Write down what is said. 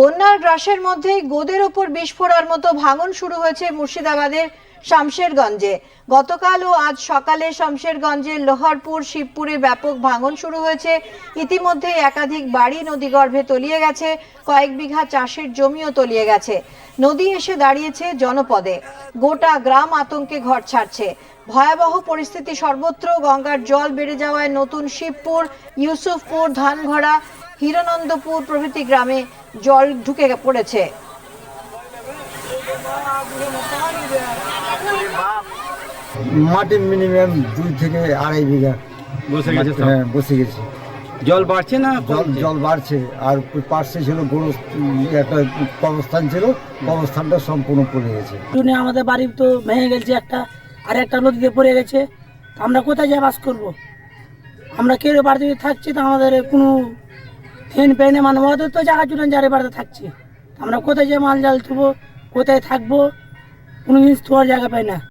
বন্যার গ্রাসের মধ্যেই গোদের ওপর বিস্ফোরার মতো ভাঙন শুরু হয়েছে মুর্শিদাবাদের শামশেরগঞ্জে। গতকাল ও আজ সকালে শামশেরগঞ্জের লোহারপুর, শিবপুরে ব্যাপক ভাঙন শুরু হয়েছে। ইতিমধ্যে একাধিক বাড়ি নদীগর্ভে তলিয়ে গেছে, কয়েক বিঘা চাষের জমিও তলিয়ে গেছে। নদী এসে দাঁড়িয়েছে জনপদে। গোটা গ্রাম আতঙ্কে ঘর ছাড়ছে। ভয়াবহ পরিস্থিতি সর্বত্র, গঙ্গার জল বেড়ে যাওয়ায় নতুন শিবপুর, ইউসুফপুর, ধানঘড়া হিরনন্দপুর প্রভৃতি গ্রামে জল ঢুকে পড়েছে। মাটি মিনিমাম দুই থেকে আড়াই বিঘা বসে গেছে হ্যাঁ বসে গেছে। জল বাড়ছে না জল জল বাড়ছে আর পার্শ্বে ছিল গরু একটা কবরস্থান ছিল কবরস্থানটা সম্পূর্ণ পড়ে গেছে। জন্য আমাদের বাড়ি তো ভেঙে গেছে একটা আর একটা নদীতে পড়ে গেছে। আমরা কোথায় যা বাস করব? আমরা কেউ বাড়িতে যদি থাকছি তো আমাদের কোনো ফেন পেনে মানে ওদের তো জায়গা চুলেন যারে বাড়িতে থাকছে। আমরা কোথায় যে মাল জাল থুবো, কোথায় থাকব, কোনো জিনিস থোয়ার জায়গা পাই না।